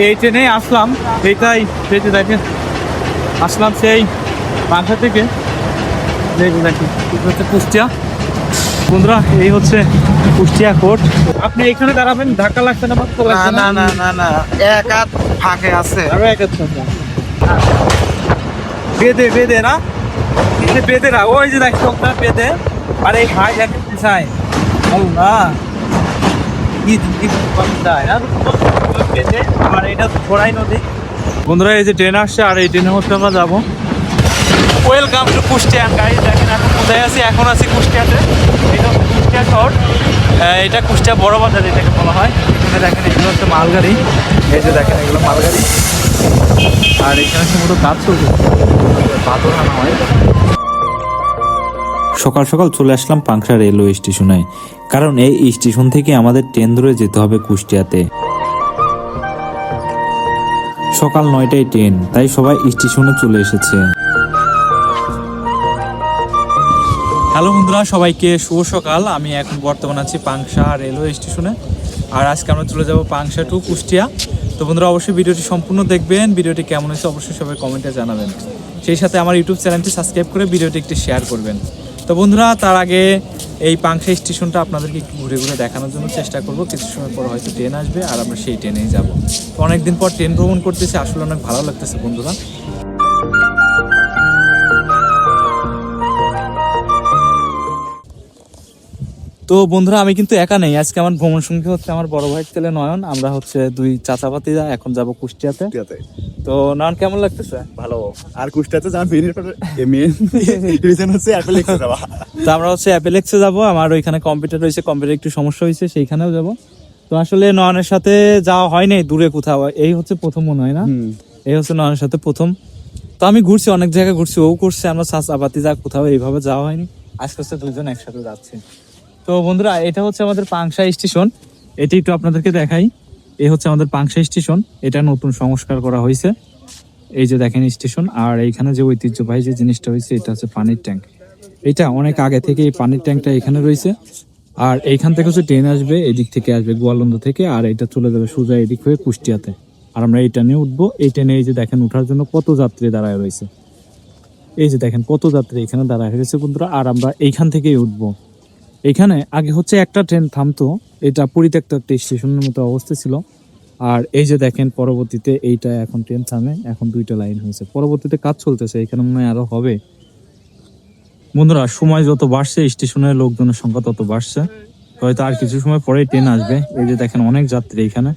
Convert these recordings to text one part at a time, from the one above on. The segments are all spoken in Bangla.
এই ট্রেনে আসলাম এইটাই যে দেখেন আসলাম সেই বাসা থেকে দেখুন দেখি হচ্ছে কুষ্টিয়া বন্ধুরা এই হচ্ছে কুষ্টিয়া কোর্ট আপনি এখানে দাঁড়াবেন ধাক্কা লাগছে না না না না না না এক হাত ফাঁকে আছে আরও এক আছে বেঁধে বেঁধে না বেঁধে না ওই যে দেখছ ওটা বেঁধে আর এই ভাই এক চাই না কি কি যায় না আর এটা ঘোড়াই নদী। বন্ধুরা, এই যে ট্রেন আসছে, আর এই ট্রেনের মধ্যে আমরা যাব। ওয়েলকাম টু কুষ্টিয়া গাড়ি দেখেন এখন কোথায় আছি? এখন আছি কুষ্টিয়াতে। এটা হচ্ছে কুষ্টিয়া শহর। এটা কুষ্টিয়া বড় বাজার এটাকে বলা হয়। এখানে দেখেন, এগুলো হচ্ছে মালগাড়ি। এই যে দেখেন, এগুলো মালগাড়ি। আর এখানে সম্ভবত কাজ চলছে। পাথর আনা হয়। সকাল সকাল চলে আসলাম পাংশা রেলওয়ে স্টেশনে। কারণ এই স্টেশন থেকে আমাদের ট্রেন ধরে যেতে হবে কুষ্টিয়াতে। সকাল নয়টায় ট্রেন, তাই সবাই স্টেশনে চলে এসেছে। হ্যালো বন্ধুরা, সবাইকে শুভ সকাল। আমি এখন বর্তমান আছি পাংশা রেলওয়ে স্টেশনে। আর আজকে আমরা চলে যাব পাংশা টু কুষ্টিয়া। তো বন্ধুরা, অবশ্যই ভিডিওটি সম্পূর্ণ দেখবেন। ভিডিওটি কেমন হয়েছে অবশ্যই সবাই কমেন্টে জানাবেন। সেই সাথে আমার ইউটিউব চ্যানেলটি সাবস্ক্রাইব করে ভিডিওটি একটি শেয়ার করবেন। তো বন্ধুরা, তার আগে এই পাংশা স্টেশনটা আপনাদেরকে ঘুরে ঘুরে দেখানোর জন্য চেষ্টা করব। কিছু সময় পর হয়তো ট্রেন আসবে আর আমরা সেই ট্রেনেই যাব। অনেকদিন পর ট্রেন ভ্রমণ করতেছি, আসলে অনেক ভালো লাগতেছে বন্ধুরা। তো বন্ধুরা আমি কিন্তু একা নেই। আজকে আমার ভ্রমণ সঙ্গী হচ্ছে আমার বড় ভাই ছেলে নয়ন। আমরা হচ্ছে দুই চাচা ভাতিজা এখন যাব কুষ্টিয়াতে। তো নয়ন কেমন লাগতেছে? ভালো। আর কুষ্টিয়াতে যাওয়ার মেন মেন রিজন হচ্ছে যাওয়া। তো আমরা হচ্ছে অ্যাপেলেক্সে যাব। আমার ওইখানে কম্পিউটার রয়েছে কম্পিউটার একটু সমস্যা হয়েছে সেইখানেও যাব। তো আসলে নয়নের সাথে যাওয়া হয় নাই দূরে কোথাও। এই হচ্ছে প্রথম মনে হয় না? এই হচ্ছে নয়নের সাথে প্রথম। তো আমি ঘুরছি অনেক জায়গায় ঘুরছি ও করছে আমরা চাচা যা কোথাও এইভাবে যাওয়া হয়নি। আজকে হচ্ছে দুজন একসাথে যাচ্ছি। তো বন্ধুরা, এটা হচ্ছে আমাদের পাংশা স্টেশন। এটি একটু আপনাদেরকে দেখাই। এই হচ্ছে আমাদের পাংশা স্টেশন। এটা নতুন সংস্কার করা হয়েছে। এই যে দেখেন স্টেশন, আর এইখানে যে ঐতিহ্যবাহী যে জিনিসটা হয়েছে, এটা হচ্ছে পানির ট্যাঙ্ক। এটা অনেক আগে থেকে এই পানির ট্যাঙ্কটা এখানে রয়েছে। আর এইখান থেকে হচ্ছে ট্রেন আসবে, এদিক থেকে আসবে গোয়ালন্দ থেকে, আর এটা চলে যাবে সোজা এদিক হয়ে কুষ্টিয়াতে। আর আমরা এই ট্রেনে উঠবো। এই ট্রেনে এই যে দেখেন ওঠার জন্য কত যাত্রী দাঁড়ায় রয়েছে। এই যে দেখেন কত যাত্রী এখানে দাঁড়ায় রয়েছে বন্ধুরা, আর আমরা এইখান থেকেই উঠবো। এখানে আগে হচ্ছে একটা ট্রেন থামতো, এটা পরিত্যক্ত একটা স্টেশনের মতো অবস্থা ছিল। আর এই যে দেখেন পরবর্তীতে এইটা এখন ট্রেন থামে, এখন দুইটা লাইন হয়েছে। পরবর্তীতে কাজ চলতেছে, এখানে মনে হয় আরও হবে। বন্ধুরা, সময় যত বাড়ছে স্টেশনের লোকজনের সংখ্যা তত বাড়ছে। হয়তো আর কিছু সময় পরেই ট্রেন আসবে। এই যে দেখেন অনেক যাত্রী এখানে।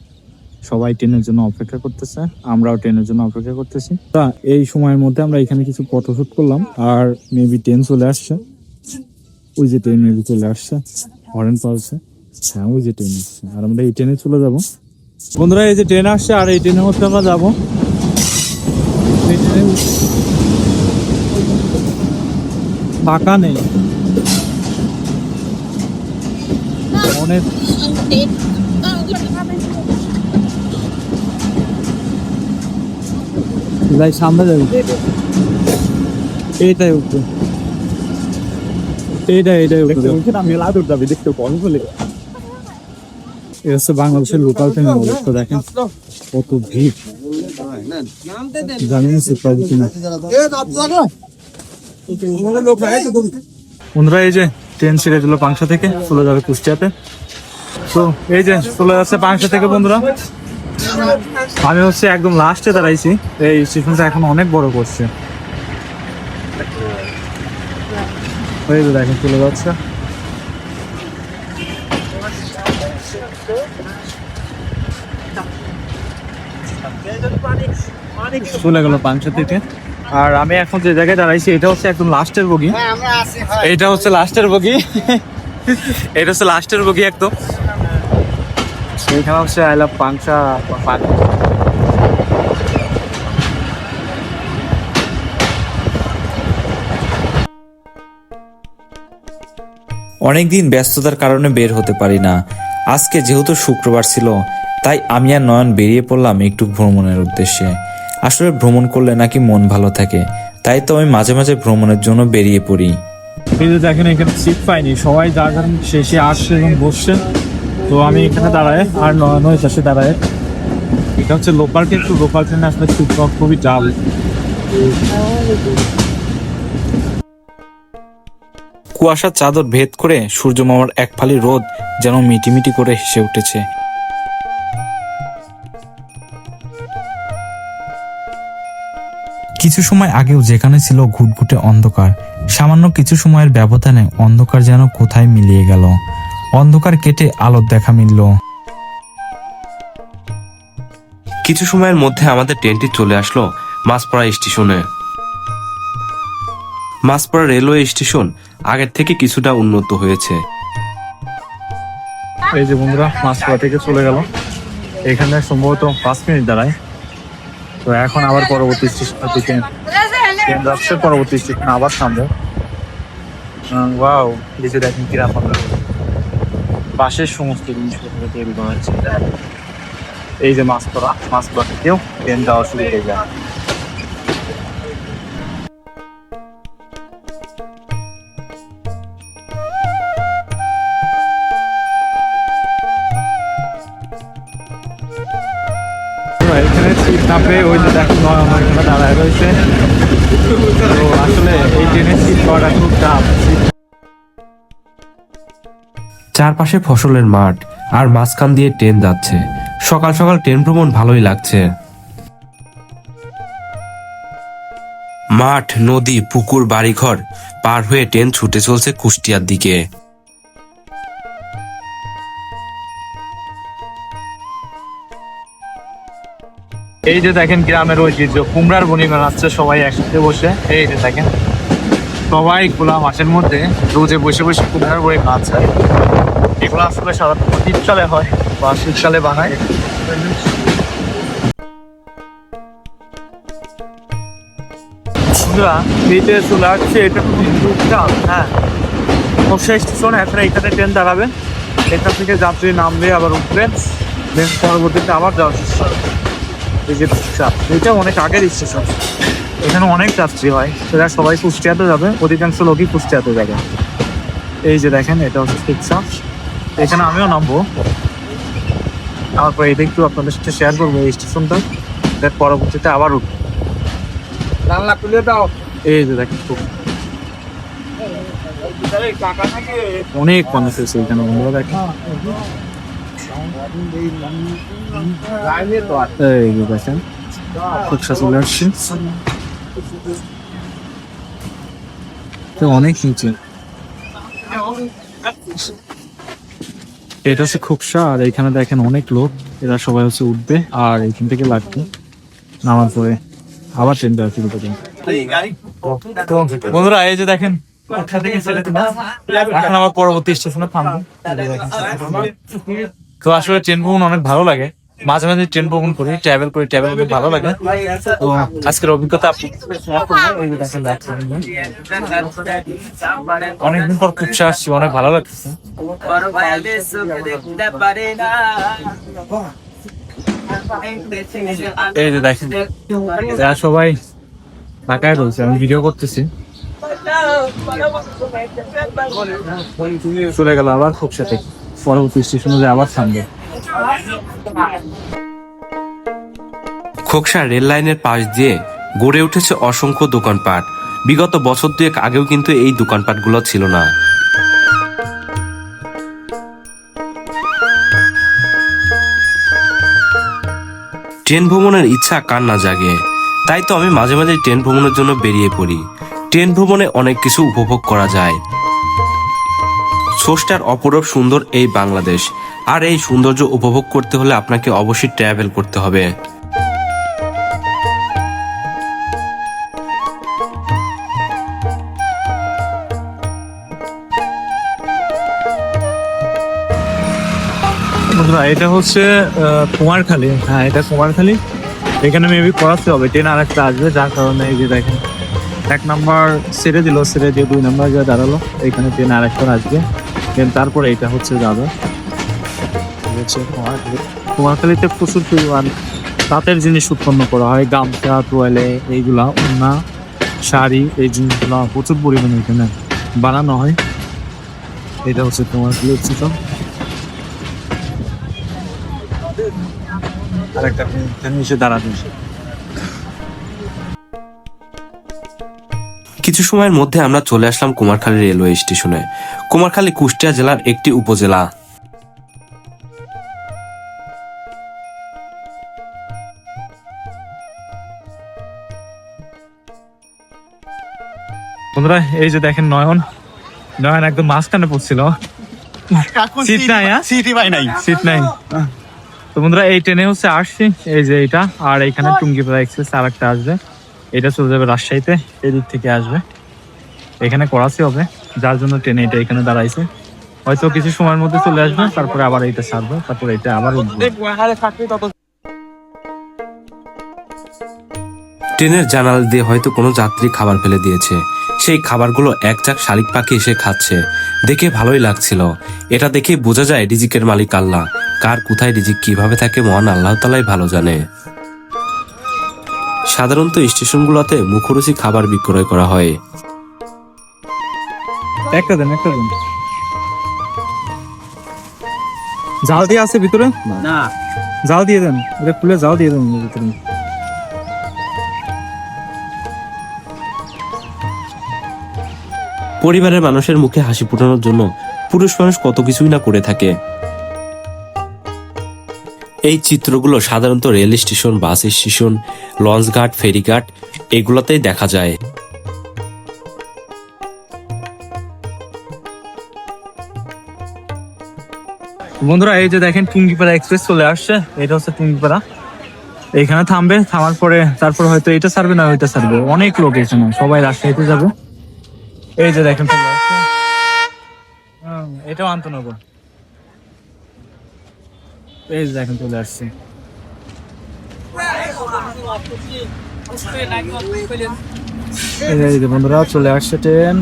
সবাই ট্রেনের জন্য অপেক্ষা করতেছে। আমরাও ট্রেনের জন্য অপেক্ষা করতেছি। তা, এই সময়ের মধ্যে আমরা এখানে কিছু ফটোশুট করলাম। আর মেবি ট্রেন চলে আসছে। ওই যে ট্রেন চলে আসছে হরেন পাওয়াছে হ্যাঁ ওই যে ট্রেন আসছে। আর আমরা এই ট্রেনে চলে যাব। বন্ধুরা, এই যে ট্রেন আসছে আর এই ট্রেনের মধ্যে আমরা যাব। এই ট্রেনে ফাঁকা নেই। অনেক সামনে যাবি এইটাই উঠবে আমি লাদ উঠতে দেখতে কল বলে। এই হচ্ছে বাংলাদেশের লোকাল ট্রেনের অবস্থা দেখেন কত ভিড়। জানি না সে কিনা বন্ধুরা এই যে ট্রেন ছেড়ে দিল পাংশা থেকে চলে যাবে কুষ্টিয়াতে। তো এই যে চলে যাচ্ছে পাংশা থেকে বন্ধুরা। আমি হচ্ছে একদম লাস্টে দাঁড়াইছি। এই স্টেশনটা এখন অনেক বড় করছে। এই যে দেখেন চলে যাচ্ছে। চলে গেল পাংশা থেকে। আর আমি এখন যে জায়গায় দাঁড়াইছি এটা হচ্ছে একদম লাস্টের বগি। এইটা হচ্ছে লাস্টের বগি। এটা হচ্ছে লাস্টের বগি একদম। সেইখানে হচ্ছে আই লাভ পাংশা। অনেকদিন ব্যস্ততার কারণে বের হতে পারি না। আজকে যেহেতু শুক্রবার ছিল, তাই আমি আর নয়ন বেরিয়ে পড়লাম একটু ভ্রমণের উদ্দেশ্যে। আসলে ভ্রমণ করলে নাকি মন ভালো থাকে, তাই তো আমি মাঝে মাঝে ভ্রমণের জন্য বেরিয়ে পড়ি। যে দেখেন, এখানে সিট পাইনি। সবাই যার যার শেষে আসছে এবং বসছে। তো আমি এখানে দাঁড়ায়, আর নয় নয় চাষে দাঁড়ায়। এটা হচ্ছে লোকাল ট্রেন, তো লোকাল ট্রেনে আসলে খুব খুবই জাল কুয়াশার চাদর ভেদ করে সূর্য মামার এক ফালি রোদ যেন মিটিমিটি করে হেসে উঠেছে। কিছু সময় আগেও যেখানে ছিল ঘুটঘুটে অন্ধকার সামান্য কিছু সময়ের ব্যবধানে অন্ধকার যেন কোথায় মিলিয়ে গেল। অন্ধকার কেটে আলোর দেখা মিলল। কিছু সময়ের মধ্যে আমাদের ট্রেনটি চলে আসলো মাছপাড়া স্টেশনে। মাছপাড়া রেলওয়ে স্টেশন আগের থেকে কিছুটা উন্নত হয়েছে। এই যে বন্ধুরা, মাছপাড়া থেকে চলে গেল। এখানে সম্ভবত পাঁচ মিনিট দাঁড়ায়। তো এখন আবার পরবর্তী স্টেশন থেকে ট্রেন যাচ্ছে, পরবর্তী স্টেশন আবার সামনে ওয়াও যে দেখেন বাংলা বাসের সমস্ত জিনিসপত্র তৈরি করা হচ্ছে এই যে মাছপাড়া মাছপাড়া থেকেও ট্রেন যাওয়া শুরু হয়ে যায়। পেয়ে ওই যে দেখুন নয়ন ওইখানে দাঁড়ায় রয়েছে। তো আসলে এই ট্রেনের সিট পাওয়াটা খুব টাফ চারপাশে ফসলের মাঠ আর মাঝখান দিয়ে ট্রেন যাচ্ছে। সকাল সকাল ট্রেন ভ্রমণ ভালোই লাগছে। মাঠ নদী পুকুর বাড়িঘর পার হয়ে ট্রেন ছুটে চলছে কুষ্টিয়ার দিকে। এই যে দেখেন গ্রামের ঐতিহ্য, কুমড়ার বনি বানাচ্ছে সবাই একসাথে বসে। এই যে দেখেন, সবাই খোলা মাঠের মধ্যে রোজে বসে বসে কুমড়ার বনি বানাচ্ছে। এগুলো আসলে সাধারণত শীতকালে হয় বা শীতকালে বানায়। বন্ধুরা এইতে চলে আসছে, এটা খুব হ্যাঁ। মশা স্টেশন এখন এখানে ট্রেন দাঁড়াবে এখান থেকে যাত্রী নামবে আবার উঠবেন দেন পরবর্তীতে আবার যাওয়ার চেষ্টা। এই যে রিক্সা এটা অনেক আগের স্টেশন এখানে অনেক যাত্রী হয়। সেটা সবাই কুষ্টিয়াতে যাবে অধিকাংশ লোকই কুষ্টিয়াতে যাবে। এই যে দেখেন এটা হচ্ছে রিক্সা এখানে আমিও নামবো। তারপর এটা একটু আপনাদের সাথে শেয়ার করব এই স্টেশনটা। দেন পরবর্তীতে আবার উঠবো। এই যে দেখেন অনেক মানুষ এসেছে এখানে বন্ধুরা দেখেন। এই দেখেন খুবসা চলে আসছে তো অনেক নিচে। এটা হচ্ছে খুবসা আর এখানে দেখেন অনেক লোক। এরা সবাই হচ্ছে উঠবে আর এখান থেকে লাগবে নামার পরে। আবার ট্রেন দেওয়া শুরু করবেন বন্ধুরা এই যে দেখেন। এখন আবার পরবর্তী স্টেশনে থামবো। এই যে দেখেন। তো আসলে ট্রেন ভ্রমণ অনেক ভালো লাগে। মাঝে মাঝে ট্রেন ভ্রমণ করি ট্রাভেল করি ট্রাভেল করতে ভালো লাগে। তো আজকের অভিজ্ঞতা। অনেকদিন পর খুব আসছি, অনেক ভালো লাগছে। এই যে দেখেন, এরা সবাই ঢাকায় রয়েছে আমি ভিডিও করতেছি। চলে গেল আবার খুব সাথে। পরবর্তী স্টেশনে যে আবার থামবে। খোকসা রেল লাইনের পাশ দিয়ে গড়ে উঠেছে অসংখ্য দোকানপাট। বিগত বছর দুয়েক আগেও কিন্তু এই দোকানপাটগুলো ছিল না। ট্রেন ভ্রমণের ইচ্ছা কার না জাগে? তাই তো আমি মাঝে মাঝে ট্রেন ভ্রমণের জন্য বেরিয়ে পড়ি। ট্রেন ভ্রমণে অনেক কিছু উপভোগ করা যায়। স্রষ্টার অপরূপ সুন্দর এই বাংলাদেশ। আর এই সৌন্দর্য উপভোগ করতে হলে আপনাকে অবশ্যই ট্রাভেল করতে হবে। এটা হচ্ছে কুমারখালী। হ্যাঁ এটা কুমারখালী। এখানে মেবি করাতে হবে। ট্রেন আর একটা আসবে, যার কারণে এই যে দেখেন, এক নাম্বার ছেড়ে দিল, ছেড়ে দিয়ে দুই নাম্বার যা দাঁড়াল, এখানে ট্রেন আর একটা আসবে। দেন তারপরে এটা হচ্ছে যাবে কুমারখালীতে প্রচুর পরিমাণ তাঁতের জিনিস উৎপন্ন করা হয়। গামছা, তোয়ালে এইগুলা ওড়না শাড়ি, এই জিনিসগুলো প্রচুর পরিমাণে এখানে বানানো হয়। এটা হচ্ছে কুমারখালী স্টেশন আর একটা ট্রেন কিছু সময়ের মধ্যে আমরা চলে আসলাম কুমারখালী রেলওয়ে স্টেশনে। কুমারখালী কুষ্টিয়া জেলার একটি উপজেলা। বন্ধুরা এই যে দেখেন নয়ন। নয়ন একদম মাঝখানে পড়ছিল। নাই, হ্যাঁ? পাই নাই। সিট নাই। তো বন্ধুরা এই ট্রেনে হচ্ছে আসছি এই যে এটা আর এখানে টুঙ্গিপাড়া এক্সপ্রেস আর একটা আসবে। এটা চলে যাবে রাজশাহীতে এদিক থেকে আসবে। এখানে করাচি হবে যার জন্য ট্রেনে এটা এখানে দাঁড়াইছে। হয়তো কিছু সময়ের মধ্যে চলে আসবে তারপরে আবার এইটা ছাড়বে তারপরে এটা আবার ট্রেনের জানালা দিয়ে হয়তো কোনো যাত্রী খাবার ফেলে দিয়েছে। সেই খাবারগুলো এক চাক শালিক পাখি এসে খাচ্ছে। দেখে ভালোই লাগছিল। এটা দেখে বোঝা যায় রিজিকের মালিক আল্লাহ। কার কোথায় রিজিক কীভাবে থাকে মহান আল্লাহ তালাই ভালো জানে। সাধারণত স্টেশনগুলোতে মুখরুচি খাবার বিক্রয় করা হয়। একটা দেন একটা দেন। জাল দিয়ে আছে ভিতরে? না। জাল দিয়ে দেন এটা খুলে জাল দিয়ে দেন ভিতরে। পরিবারের মানুষের মুখে হাসি ফোটানোর জন্য পুরুষ মানুষ কত কিছুই না করে থাকে। এই চিত্রগুলো সাধারণত রেল স্টেশন, বাস স্টেশন লঞ্চঘাট ফেরিঘাট এগুলোতেই দেখা যায়। বন্ধুরা, এই যে দেখেন টুঙ্গিপাড়া এক্সপ্রেস চলে আসছে। এটা হচ্ছে টুঙ্গিপাড়া। এখানে থামবে, থামার পরে তারপর হয়তো এটা ছাড়বে না ওইটা ছাড়বে। অনেক লোক এখানে, সবাই রাজশাহীতে যাবে। এই যে দেখেন এটাও আন্তনগর। এই যে দেখেন চলে আসছে। এই যে- এই যে বন্ধুরা, চলে আসছে ট্রেন।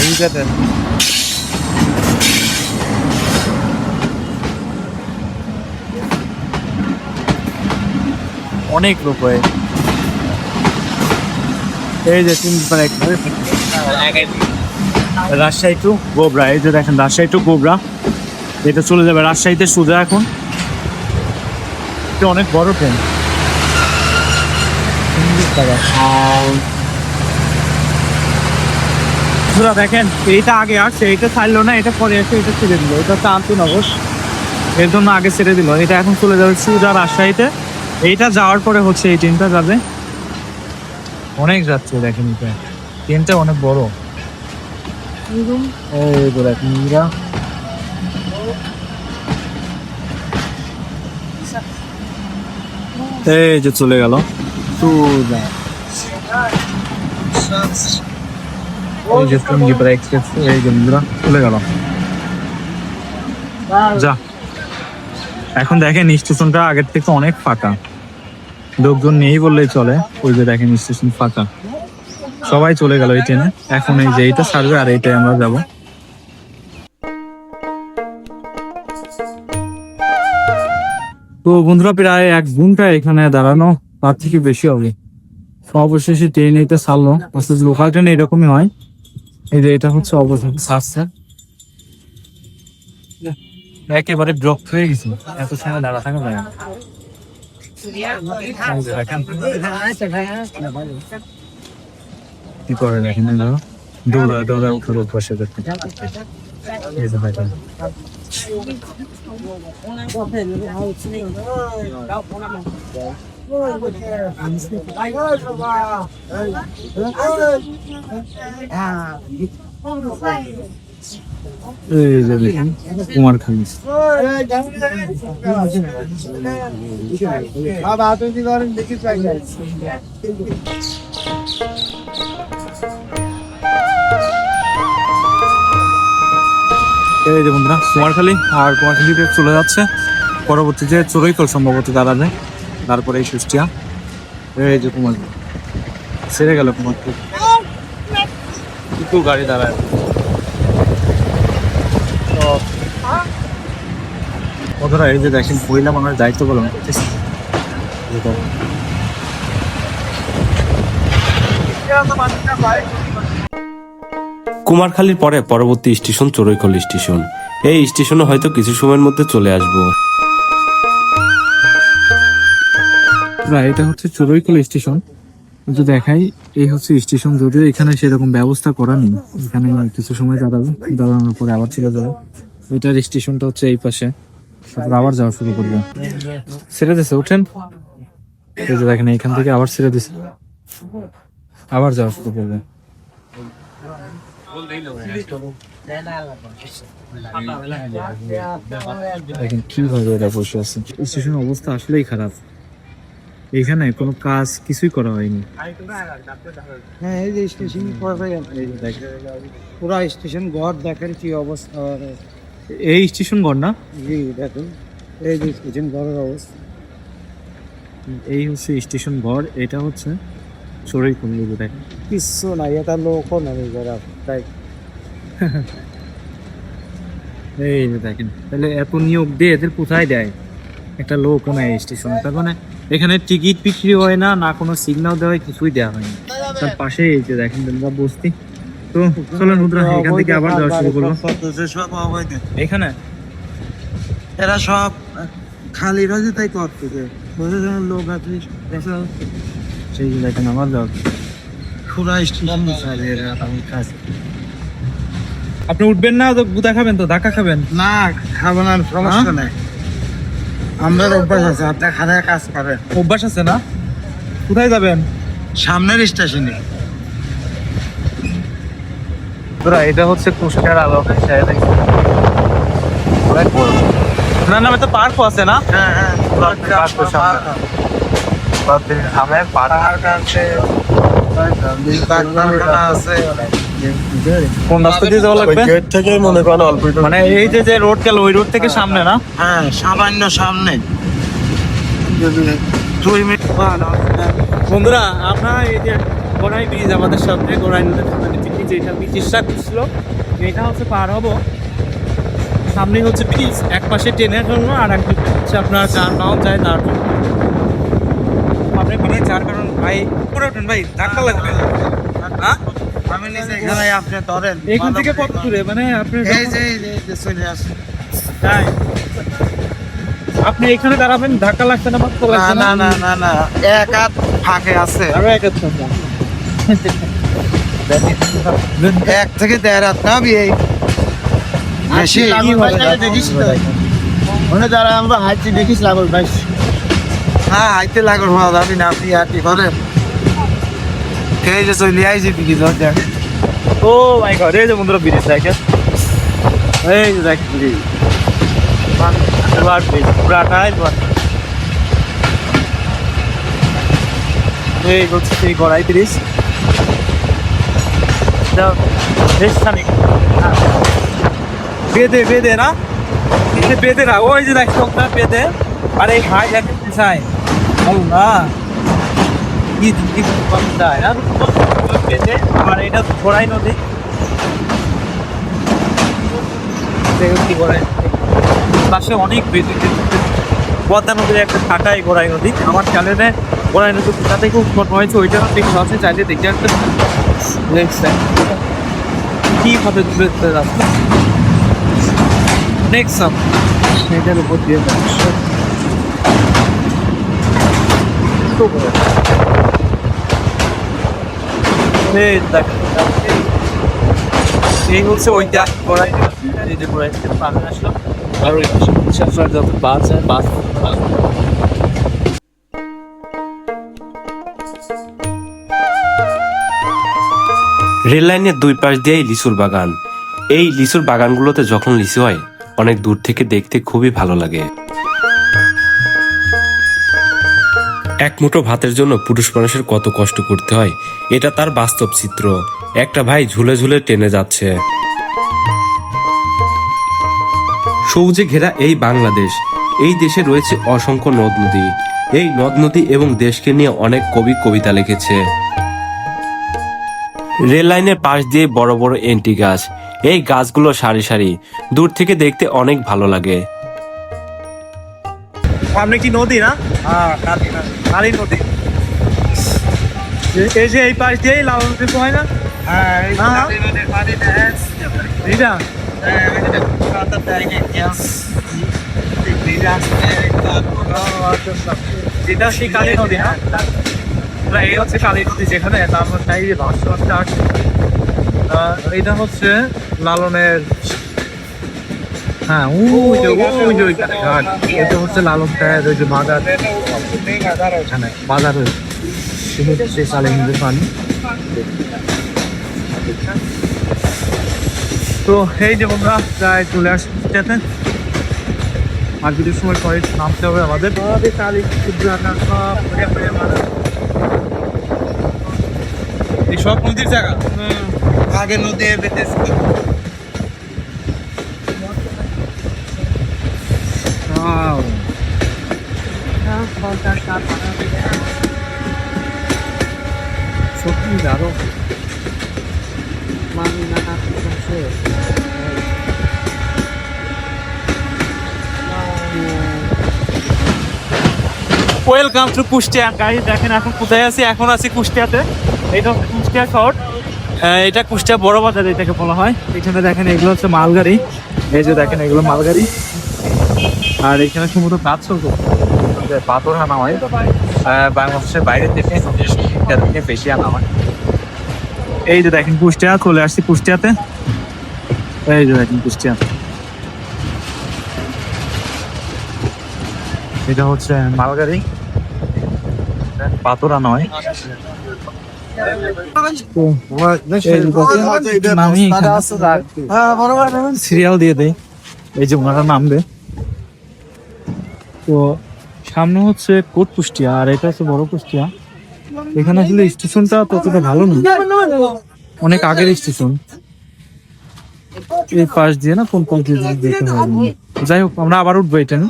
এই যে ট্রেন অনেক লোক হয়। এই যে তিন রাজশাহী টু গোবরা এই যে দেখেন রাজশাহী টু গোবরা এটা চলে যাবে রাজশাহীতে সোজা এখন। এটা অনেক বড় ট্রেন। দেখেন, এইটা আগে আসছে এটা ছাড়লো না, এটা পরে এসে এটা ছেড়ে দিল। এটা হচ্ছে আন্তনগর এর জন্য আগে ছেড়ে দিল। এটা এখন চলে যাবে সোজা রাজশাহীতে। এইটা যাওয়ার পরে হচ্ছে এই ট্রেনটা যাবে। অনেক যাচ্ছে দেখেন এটা। ট্রেনটা অনেক বড়। এই তো দেখেন এরা। এই যে চলে গেল সোজা এই যে টুঙ্গিপাড়া এক্সপ্রেস এই যে বন্ধুরা চলে গেল যা এখন দেখেন স্টেশনটা আগের থেকে অনেক ফাঁকা লোকজন নেই বললেই চলে ওই যে দেখেন স্টেশন ফাঁকা সবাই চলে গেল এই ট্রেনে। এখন এই যে এইটা ছাড়বে আর এইটাই আমরা যাব। তো বন্ধুরা প্রায় এক ঘণ্টা এখানে দাঁড়ানো তার থেকে বেশি হবে। অবশেষে ট্রেন এটা ছাড়লো। অর্থাৎ লোকাল ট্রেন এরকমই হয়। এই যে এটা হচ্ছে অবশেষে ছাড়ছে। একেবারে ব্লক হয়ে গেছে। এত সময় দাঁড়া থাকা যায় না। কি করে দেখেন দৌড়া দৌড়া, উঠে রোদ বসে দেখেন। এই যে দেখেন এই যে দেখেন, কুমার খালিস এই যে বন্ধুরা কুমারখালী আর কুমারখালীতে চলে যাচ্ছে। পরবর্তীতে চোরইকল সম্ভবত দাঁড়াবে, তারপরে এই সুষ্টিয়া। এই যে কুমার সেরে গেল কুমারখালী একটু গাড়ি দাঁড়ায় ওরা এই যে দেখেন, মহিলা মানুষের দায়িত্ব করতেছে এই দেখো। কুমারখালীর পরে পরবর্তী স্টেশন চড়ইখল স্টেশন। এই স্টেশনে হয়তো কিছু সময়ের মধ্যে চলে আসব। এটা হচ্ছে চড়ুইকুল স্টেশন। যদি দেখাই, এই হচ্ছে স্টেশন। যদিও এখানে সেরকম ব্যবস্থা করা নেই। এখানে কিছু সময় দাঁড়াবে। দাঁড়ানোর পরে আবার ছেড়ে যাবে। এটার স্টেশনটা হচ্ছে এই পাশে। আবার যাওয়া শুরু করবে। ছেড়ে দিছে, উঠেন। যে দেখেন এখান থেকে আবার ছেড়ে দিছে। আবার যাওয়া শুরু করবে দেখেন কীভাবে এটা বসে আছে? স্টেশনের অবস্থা আসলেই খারাপ। এখানে কোনো কাজ কিছুই করা হয়নি। হ্যাঁ এই যে স্টেশন পুরো স্টেশন ঘর দেখেন কি অবস্থা। এই স্টেশন ঘর না? জি দেখুন এই যে স্টেশন ঘরের অবস্থা। এই হচ্ছে স্টেশন ঘর এটা হচ্ছে চড়ুই কুমড়ি দেখ কিচ্ছু নাই এটা লোকও নাই যারা তাই। এই যে দেখেন তাহলে এত নিয়োগ দিয়ে এদের কোথায় দেয়? একটা লোক নাই স্টেশনে। তার মানে এখানে টিকিট বিক্রি হয় না না কোনো সিগন্যাল দেওয়া হয় কিছুই দেওয়া হয় না। তার পাশে এই যে দেখেন তোমরা বসতি। তো চলেন মুদ্রা এখান থেকে আবার যাওয়া শুরু করব। এখানে? এরা সব খালি রোজে তাই করতেছে। লোক আছে। যে দেখেন আবার যাওয়া পুরো স্টেশন চালিয়ে এরা আমি কাজ আপনি উঠবেন না তো গুতা খাবেন তো ধাক্কা খাবেন? না খাবানোর সমস্যা নাই। আমরা অভ্যাস আছে আপনি খারাপ কাজ করেন। অভ্যাস আছে না? কোথায় যাবেন? সামনের স্টেশনে। বন্ধুরা এটা হচ্ছে কুষ্টিয়ার আলো। না নামে তো পার্কও আছে না? হ্যাঁ হ্যাঁ। কোন রাস্তা দিয়ে যাওয়া লাগবে? গেট থেকে মনে করেন অল্প মানে এই যে যে রোড গেল ওই রোড থেকে সামনে না? হ্যাঁ সামান্য সামনে। দুই মিনিট বন্ধুরা আমরা এই যে গোড়াই ব্রিজ আমাদের সামনে গোড়াই নদীর সামনে ব্রিজ যেটা ব্রিটিশরা করছিল এটা হচ্ছে পার হব। সামনে হচ্ছে ব্রিজ এক পাশে ট্রেনের জন্য আর এক হচ্ছে আপনার যানবাহন যায় তার জন্য। আপনি মানে যার কারণ ভাই উপরে ওঠেন ভাই ধাক্কা লাগবে হ্যাঁ আমি নিজে এখানে আপনি ধরেন এখান থেকে কত দূরে? মানে আপনি এই যে এই যে, চলে আসুন। তাই আপনি এখানে দাঁড়াবেন ধাক্কা লাগছে না মাত্র না? লাগছে না না না না এক হাত ফাঁকে আছে। আরও এক হাত এক থেকে দেড় হাত না এই। বেশি। হবে? ওখানে যারা আমরা হাঁটছি দেখিস লাগল ভাই হ্যাঁ হাইতে লাগল হওয়া যাবি না, আপনি করেন? এই যে চলে আইছি বিকি ধর দেখ ও গড, এই যে বন্ধুরা ব্রিজ দেখেন। এই যে দেখ ব্রিজ পুরাটাই এই হচ্ছে সেই গড়াই ব্রিজ বেঁধে বেঁধে না? বেঁধে না, ওই যে দেখ বেঁধে। আর, এই ভাই দেখেন পিছায়। না। কি কি যায় না বেঁধে আর এটা ঘোড়াই নদী। কি ঘোড়াই পাশে অনেক পদ্মা নদীর একটা শাখায় ঘোড়াই নদী। আমার চ্যানেলে ঘোড়াই নদী কোথা থেকে উৎপন্ন হয়েছে ওইটা দেখতে আছে চাইলে দেখে আসতে দেখছেন কীভাবে দূরে দূরে যাচ্ছে? নেক্সট সাম এটার উপর দিয়ে যাচ্ছে। করে। এই দেখেন, এই হচ্ছে ওইটা ঘোড়াই এই যে ঘোড়াই থেকে পানি আসলো আর ওই আপনার বাস বাস বাস। রেল লাইনের দুই পাশ দিয়েই লিচুর বাগান এই লিচুর বাগানগুলোতে যখন লিচু হয় অনেক দূর থেকে দেখতে খুবই ভালো লাগে এক মুঠো ভাতের জন্য পুরুষ মানুষের কত কষ্ট করতে হয়, এটা তার বাস্তব চিত্র। একটা ভাই ঝুলে ঝুলে টেনে যাচ্ছে। সবুজে ঘেরা এই বাংলাদেশ, এই দেশে রয়েছে অসংখ্য নদ নদী। এই নদ নদী এবং দেশকে নিয়ে অনেক কবি কবিতা লিখেছে। রেল লাইনের পাশ দিয়ে বড় বড় এন্টি গাছ, এই গাছগুলো সারি সারি, দূর থেকে দেখতে অনেক ভালো লাগে। সামনে কি নদী না? হ্যাঁ কালী নদী। এই যে এই পাশ দিয়েই লাল নদী হয় না? হ্যাঁ হ্যাঁ। এইটা। যেটা সেই কালী নদী হ্যাঁ? না, এই হচ্ছে কালী নদী যেখানে যে আছে এটা হচ্ছে লালনের হ্যাঁ ওই যে ওই যে ওইখানে ঘাট এটা হচ্ছে লালন টায়ার ওই যে বাজার এখানে বাজার রয়েছে সেটা হচ্ছে সেই কালী পানি। তো এই যে বন্ধুরা প্রায় চলে স্টেশনে। আর কিছু সময় পরে নামতে হবে আমাদের। এই সব নদীর জায়গা? আগে নদী বেঁধেছে। সত্যি দারুণ। Welcome to Kushtia. গাড়ি দেখেন এখন কোথায় আছি? এখন আছি কুষ্টিয়াতে। এটা কুষ্টিয়া শহর। এটা কুষ্টিয়া বড় বাজার এটাকে বলা হয়। এখানে দেখেন এগুলো হচ্ছে মালগাড়ি। এই যে দেখেন এগুলো মালগাড়ি। আর এখানে সমুদ্র কাজ চলতো পাথর আনা হয়। বাংলাদেশের বাইরে থেকে এটা থেকে বেশি আনা হয়। এই যে দেখেন কুষ্টিয়া চলে আসছি কুষ্টিয়াতে। এই যে দেখেন কুষ্টিয়া। এটা হচ্ছে মালগাড়ি। পাথর নয় সিরিয়াল দিয়ে দেয় এই যে ওনারা নামবে। তো সামনে হচ্ছে কোট কুষ্টিয়া, আর এটা হচ্ছে বড় কুষ্টিয়া। এখানে আসলে স্টেশনটা ততটা ভালো না। অনেক আগের স্টেশন। এই পাশ দিয়ে না, কোন দিয়ে যেতে হয়। যাই হোক, আমরা আবার উঠবো ট্রেন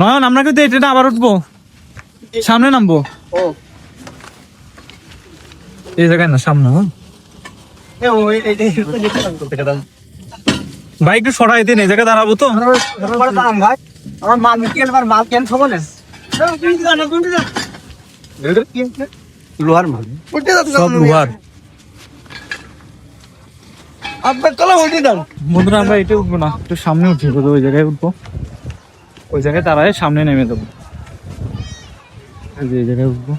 নয়ন, আমরা কিন্তু ট্রেনে আবার উঠবো। সামনে নামবো? এই জায়গায় না, সামনে হ্যাঁ? ভাই একটু সরাই দিন, এই জায়গায় দাঁড়াবো তো। আমার মাল আমার মাল কেন খবর লোহার মাল। সব লোহার। আপনার তলা উল্টে দাও বন্ধুরা আমরা এটা উঠবো না। একটু সামনে উঠি ওই জায়গায় উঠবো। ওই জায়গায় দাঁড়ায় সামনে নেমে দেবো এই যে জায়গায় উঠবো।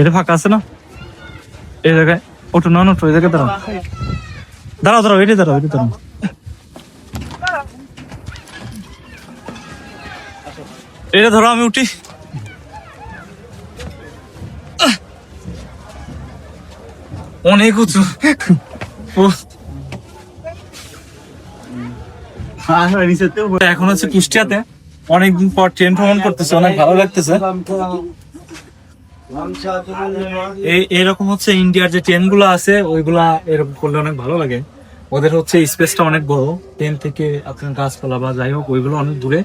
এটা ফাঁকা। আছে না? এই জায়গায়। ওঠো না ওঠো ওই জায়গায় দাঁড়াও। দাঁড়াও দাঁড়াও এটাই দাঁড়াও এটা দাঁড়াও। এটা ধরো, আমি উঠি। অনেক উঁচু। এখন হচ্ছে কুষ্টিয়াতে। অনেকদিন পর ট্রেন ভ্রমণ করতেছে, অনেক ভালো লাগতেছে। এই এরকম হচ্ছে ইন্ডিয়ার যে ট্রেনগুলো আছে, ওইগুলা এরকম করলে অনেক ভালো লাগে। ওদের হচ্ছে স্পেসটা অনেক বড়। ট্রেন থেকে আপনার গাছপালা বা যাই হোক, ওইগুলো অনেক দূরে।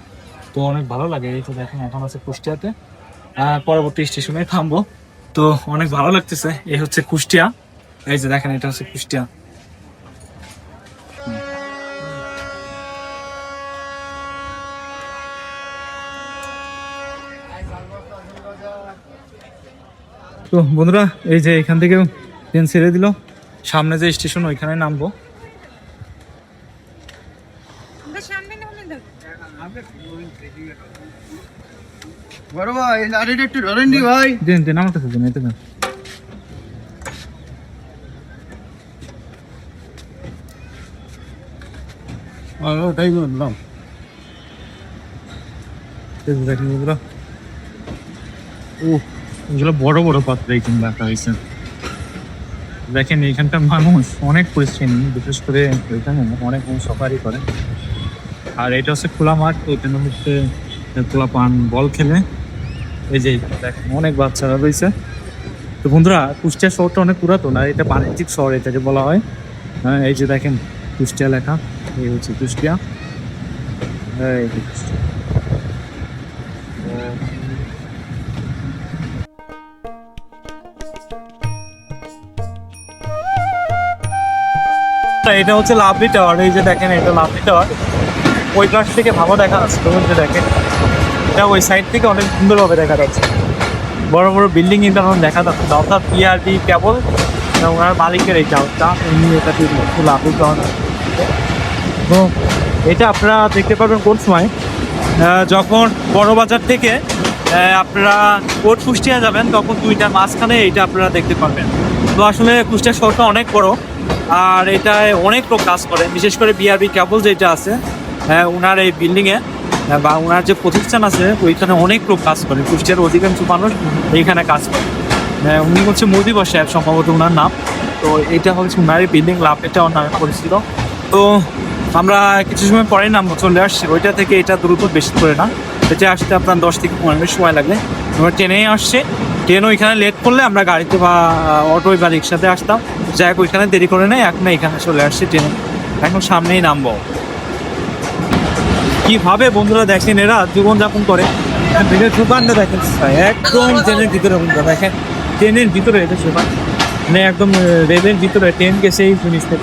তো অনেক ভালো লাগে, এই তো দেখেন এখন আছে কুষ্টিয়াতে। পরবর্তী স্টেশনে থামবো। তো অনেক ভালো লাগতেছে, এই হচ্ছে কুষ্টিয়া। এই যে দেখেন, এটা হচ্ছে কুষ্টিয়া। তো বন্ধুরা, এই যে এখান থেকে ট্রেন ছেড়ে দিল। সামনে যে স্টেশন, ওইখানে নামবো। সামনে বড় ভাই নারীটা একটু ধরেন দি ভাই। দেন দেন আমার কাছে দেন এতে দেন। ওটাই বললাম। বন্ধুরা। ও এগুলো বড় বড় পাত্রে কিন্তু রাখা হয়েছে। দেখেন এখানকার মানুষ অনেক পরিশ্রমী বিশেষ করে এখানে অনেক মানুষ সফারি করে। আর এটা হচ্ছে খোলা মাঠ ওইখানে হচ্ছে খোলা পান বল খেলে। এই যে অনেক বাচ্চারা রয়েছে। তো বন্ধুরা, কুষ্টিয়া শহরটা অনেক পুরাতন, আর এটা বাণিজ্যিক শহর এটাকে বলা হয়। হ্যাঁ এই যে দেখেন, কুষ্টিয়া লেখা, এই হচ্ছে কুষ্টিয়া। এই যে। এটা হচ্ছে লাভলি টাওয়ার, এই যে দেখেন, এটা লাভলি টাওয়ার। ওই পাশ থেকে ভালো দেখা তখন যে দেখেন। এটা ওই সাইড থেকে অনেক সুন্দরভাবে দেখা যাচ্ছে। বড় বড় বিল্ডিং কিন্তু এখন দেখা যাচ্ছে। অর্থাৎ পিআরডি কেবল ওনার মালিকের এই টাওয়ারটা এমনি এটা টাওয়ার তো এটা আপনারা দেখতে পারবেন কোন সময়? যখন বড় বাজার থেকে আপনারা কোট কুষ্টিয়া যাবেন, তখন দুইটার মাঝখানে এটা আপনারা দেখতে পারবেন। তো আসলে কুষ্টিয়া শহরটা অনেক বড় আর এটায় অনেক লোক কাজ করে। বিশেষ করে বিআরবি কেবল যেটা আছে ওনার এই বিল্ডিংয়ে বা ওনার যে প্রতিষ্ঠান আছে ওইখানে অনেক লোক কাজ করে। কুষ্টিয়ার অধিকাংশ মানুষ এইখানে কাজ করে। হ্যাঁ, উনি হচ্ছে মোদিবা সাহেব সম্ভবত ওনার নাম। তো এটা হচ্ছে ওনারই বিল্ডিং লাভ এটা ওর নামে পরিচিত। তো আমরা কিছু সময় পরে নাম চলে আসছি। ওইটা থেকে এটা দ্রুত বেশি করে না। এটা আসতে আপনার দশ থেকে পনেরো মিনিট সময় লাগবে। আমরা ট্রেনেই আসছে। ট্রেন ওইখানে লেট করলে আমরা গাড়িতে বা অটোয় বা রিক্সাতে আসতাম। যাই হোক ওইখানে দেরি করে নেই। এখন এখানে চলে আসছে ট্রেনে। এখন সামনেই নামবো। কীভাবে বন্ধুরা দেখেন এরা জীবনযাপন করে? ট্রেনের দোকানটা দেখেন একদম ট্রেনের ভিতরে বন্ধুরা দেখেন, ট্রেনের ভিতরে এটা দোকান মানে একদম রেলের ভিতরে ট্রেন গেছে এই জিনিসটা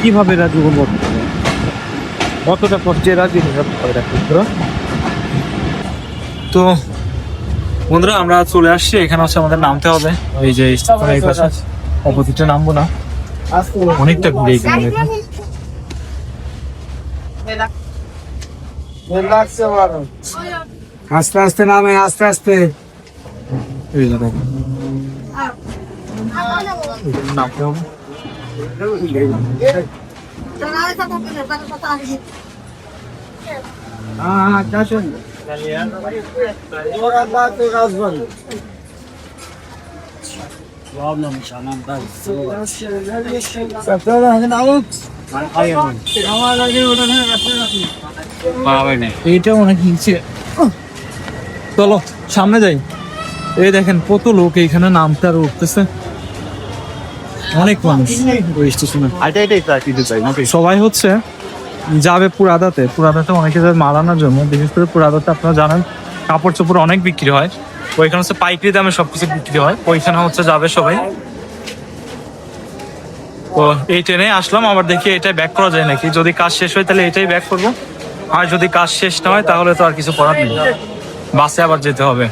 কীভাবে এরা জীবন করতে কতটা কষ্টে এরা জীবনযাপন করে দেখেন বন্ধুরা। তো বন্ধুরা, আমরা চলে আসছি। এখানে হচ্ছে আমাদের নামতে হবে। ওই যে অপোজিটে নামবো না। অনেকটা ঘুরে এখানে। দেখুন। আস্তে আস্তে নামে আস্তে আস্তে এই যে দেখুন। নামতে হবে হ্যাঁ হ্যাঁ চাষন ওরা বাতে রাজবান আমার আগে ওটা এইটা অনেক নিচে চলো সামনে যাই। এই দেখেন কত লোক এইখানে নামতে আর উঠতেছে। অনেক মানুষ। ওই স্টেশনে। সবাই হচ্ছে যাবে পুরাদাতে। পুরাদাতে অনেকে যাবে মালানোর জন্য। বিশেষ করে পুরাদাতে আপনারা জানেন কাপড় চোপড় অনেক বিক্রি হয়। ওইখানে হচ্ছে পাইকারি দামে সবকিছু বিক্রি হয়। ওইখানে হচ্ছে যাবে সবাই। তো এই ট্রেনে আসলাম। আবার দেখি এটাই ব্যাক করা যায় নাকি। যদি কাজ শেষ হয় তাহলে এটাই ব্যাক করব। আর যদি কাজ শেষ না হয়, তাহলে তো আর কিছু করার নেই। বাসে আবার যেতে হবে।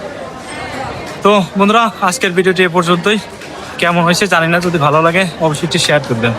তো বন্ধুরা, আজকের ভিডিওটি এ পর্যন্তই। কেমন হয়েছে জানি না, যদি ভালো লাগে, অবশ্যই শেয়ার করবেন